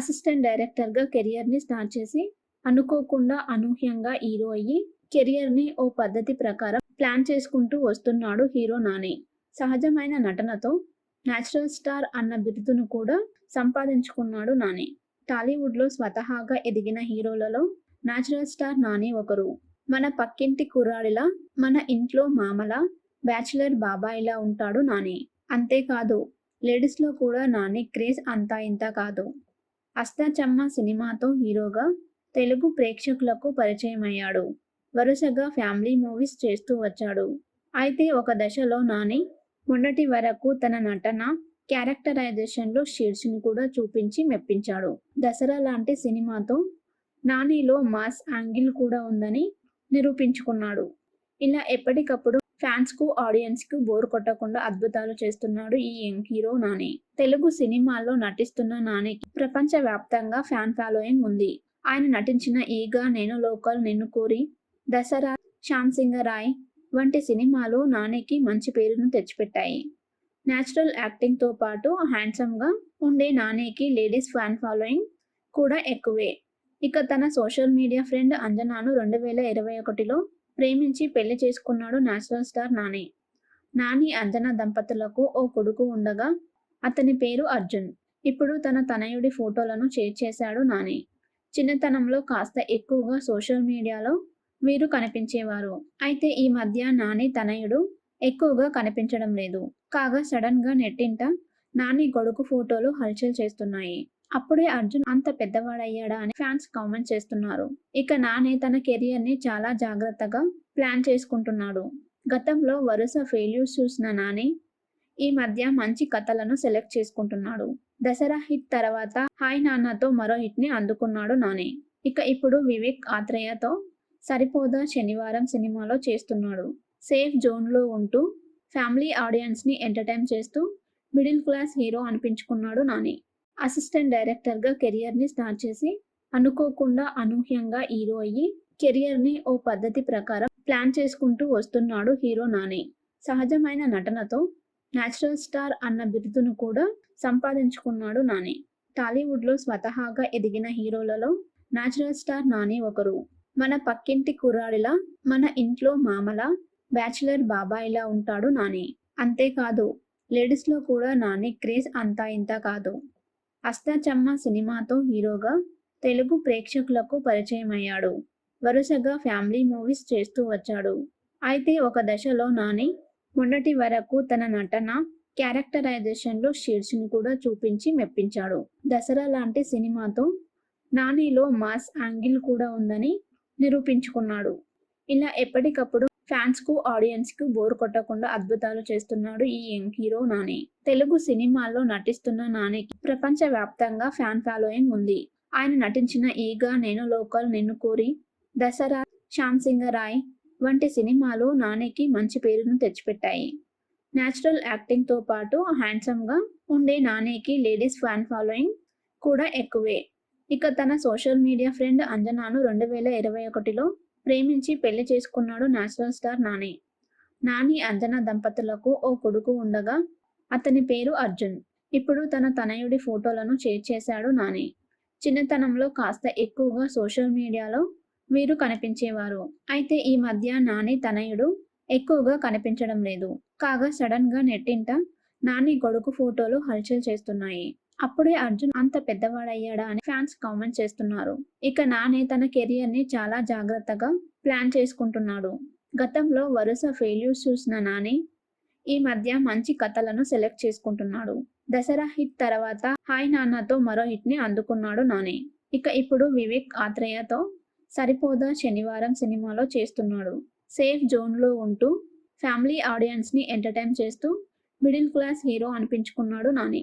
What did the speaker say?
Assistant డైరెక్టర్గా కెరియర్ని start చేసి అనుకోకుండా అనూహ్యంగా హీరో అయ్యి కెరియర్ని ఓ పద్ధతి ప్రకారం ప్లాన్ చేసుకుంటూ వస్తున్నాడు హీరో నాని. సహజమైన నటనతో నేచురల్ స్టార్ అన్న బిరుదును కూడా సంపాదించుకున్నాడు నాని. టాలీవుడ్లో స్వతహాగా ఎదిగిన హీరోలలో న్యాచురల్ స్టార్ నాని ఒకరు. మన పక్కింటి కుర్రాడిలా మన ఇంట్లో మామల బ్యాచిలర్ బాబాయిలా ఉంటాడు నాని. అంతేకాదు లేడీస్లో కూడా నాని క్రేజ్ అంతా ఇంత కాదు. అష్టాచమ్మ సినిమాతో హీరోగా తెలుగు ప్రేక్షకులకు పరిచయమయ్యాడు. వరుసగా ఫ్యామిలీ మూవీస్ చేస్తూ వచ్చాడు. అయితే ఒక దశలో నాని మొన్నటి వరకు తన నటన క్యారెక్టరైజేషన్లో షేడ్స్ని కూడా చూపించి మెప్పించాడు. దసరా లాంటి సినిమాతో నానిలో మాస్ యాంగిల్ కూడా ఉందని నిరూపించుకున్నాడు. ఇలా ఎప్పటికప్పుడు ఫ్యాన్స్కు ఆడియన్స్కు బోర్ కొట్టకుండా అద్భుతాలు చేస్తున్నాడు ఈ యంగ్ హీరో నాని. తెలుగు సినిమాల్లో నటిస్తున్న నానికి ప్రపంచ వ్యాప్తంగా ఫ్యాన్ ఫాలోయింగ్ ఉంది. ఆయన నటించిన ఈగా నేను లోకల్ నిన్ను కోరి దసరా శ్యామ్ సింగ రాయ్ వంటి సినిమాలు నానికి మంచి పేరును తెచ్చిపెట్టాయి. న్యాచురల్ యాక్టింగ్తో పాటు హ్యాండ్సమ్గా ఉండే నానికి లేడీస్ ఫ్యాన్ ఫాలోయింగ్ కూడా ఎక్కువే. ఇక తన సోషల్ మీడియా ఫ్రెండ్ అంజనాను రెండు వేల ఇరవై ఒకటిలో ప్రేమించి పెళ్ళి చేసుకున్నాడు నేషనల్ స్టార్ నాని. నాని అంజన దంపతులకు ఓ కొడుకు ఉండగా అతని పేరు అర్జున్. ఇప్పుడు తన తనయుడి ఫోటోలను షేర్ చేశాడు నాని. చిన్నతనంలో కాస్త ఎక్కువగా సోషల్ మీడియాలో వీరు కనిపించేవారు. అయితే ఈ మధ్య నాని తనయుడు ఎక్కువగా కనిపించడం లేదు. కాగా సడన్గా నెట్టింట నాని కొడుకు ఫోటోలు హల్చల్ చేస్తున్నాయి. అప్పుడే అర్జున్ అంత పెద్దవాడయ్యాడా అని ఫ్యాన్స్ కామెంట్ చేస్తున్నారు. ఇక నాని తన కెరియర్ని చాలా జాగ్రత్తగా ప్లాన్ చేసుకుంటున్నాడు. గతంలో వరుస ఫెయిల్యూర్స్ చూసిన నాని ఈ మధ్య మంచి కథలను సెలెక్ట్ చేసుకుంటున్నాడు. దసరా హిట్ తర్వాత హాయ్ నాన్నతో మరో హిట్ని అందుకున్నాడు నాని. ఇక ఇప్పుడు వివేక్ ఆత్రేయతో సరిపోదా శనివారం సినిమాలో చేస్తున్నాడు. సేఫ్ జోన్లో ఉంటూ ఫ్యామిలీ ఆడియన్స్ని ఎంటర్టైన్ చేస్తూ మిడిల్ క్లాస్ హీరో అనిపించుకున్నాడు నాని. అసిస్టెంట్ డైరెక్టర్గా కెరియర్ని స్టార్ట్ చేసి అనుకోకుండా అనూహ్యంగా హీరో అయ్యి కెరియర్ని ఓ పద్ధతి ప్రకారం ప్లాన్ చేసుకుంటూ వస్తున్నాడు హీరో నాని. సహజమైన నటనతో నేచురల్ స్టార్ అన్న బిరుదును కూడా సంపాదించుకున్నాడు నాని. టాలీవుడ్లో స్వతహాగా ఎదిగిన హీరోలలో న్యాచురల్ స్టార్ నాని ఒకరు. మన పక్కింటి కుర్రాడిలా మన ఇంట్లో మామల బ్యాచిలర్ బాబాయిలా ఉంటాడు నాని. అంతేకాదు లేడీస్లో కూడా నాని క్రేజ్ అంతా ఇంత కాదు. అష్టాచమ్మ సినిమాతో హీరోగా తెలుగు ప్రేక్షకులకు పరిచయమయ్యాడు. వరుసగా ఫ్యామిలీ మూవీస్ చేస్తూ వచ్చాడు. అయితే ఒక దశలో నాని మొన్నటి వరకు తన నటన క్యారెక్టరైజేషన్లో షేడ్స్ని కూడా చూపించి మెప్పించాడు. దసరా లాంటి సినిమాతో నానిలో మాస్ యాంగిల్ కూడా ఉందని నిరూపించుకున్నాడు. ఇలా ఎప్పటికప్పుడు ఫ్యాన్స్కు ఆడియన్స్కు బోర్ కొట్టకుండా అద్భుతాలు చేస్తున్నాడు ఈ యంగ్ హీరో నాని. తెలుగు సినిమాల్లో నటిస్తున్న నానికి ప్రపంచ వ్యాప్తంగా ఫ్యాన్ ఫాలోయింగ్ ఉంది. ఆయన నటించిన ఈగా నేను లోకల్ నిన్ను కోరి దసరా శ్యామ్ సింగ రాయ్ వంటి సినిమాలు నానికి మంచి పేరును తెచ్చిపెట్టాయి. న్యాచురల్ యాక్టింగ్తో పాటు హ్యాండ్సమ్గా ఉండే నానికి లేడీస్ ఫ్యాన్ ఫాలోయింగ్ కూడా ఎక్కువే. ఇక తన సోషల్ మీడియా ఫ్రెండ్ అంజనాను రెండు వేల ఇరవై ఒకటిలో ప్రేమించి పెళ్ళి చేసుకున్నాడు నేషనల్ స్టార్ నాని. నాని అంజన దంపతులకు ఓ కొడుకు ఉండగా అతని పేరు అర్జున్. ఇప్పుడు తన తనయుడి ఫోటోలను షేర్ చేశాడు నాని. చిన్నతనంలో కాస్త ఎక్కువగా సోషల్ మీడియాలో వీరు కనిపించేవారు. అయితే ఈ మధ్య నాని తనయుడు ఎక్కువగా కనిపించడం లేదు. కాగా సడన్గా నెట్టింట నాని కొడుకు ఫోటోలు హల్చల్ చేస్తున్నాయి. అప్పుడే అర్జున్ అంత పెద్దవాడయ్యాడా అని ఫ్యాన్స్ కామెంట్ చేస్తున్నారు. ఇక నానే తన కెరియర్ని చాలా జాగ్రత్తగా ప్లాన్ చేసుకుంటున్నాడు. గతంలో వరుస ఫెయిల్యూర్స్ చూసిన నాని ఈ మధ్య మంచి కథలను సెలెక్ట్ చేసుకుంటున్నాడు. దసరా హిట్ తర్వాత హాయ్ నాన్నతో మరో హిట్ని అందుకున్నాడు నాని. ఇక ఇప్పుడు వివేక్ ఆత్రేయతో సరిపోదా శనివారం సినిమాలో చేస్తున్నాడు. సేఫ్ జోన్లో ఉంటూ ఫ్యామిలీ ఆడియన్స్ని ఎంటర్టైన్ చేస్తూ మిడిల్ క్లాస్ హీరో అనిపించుకున్నాడు నాని.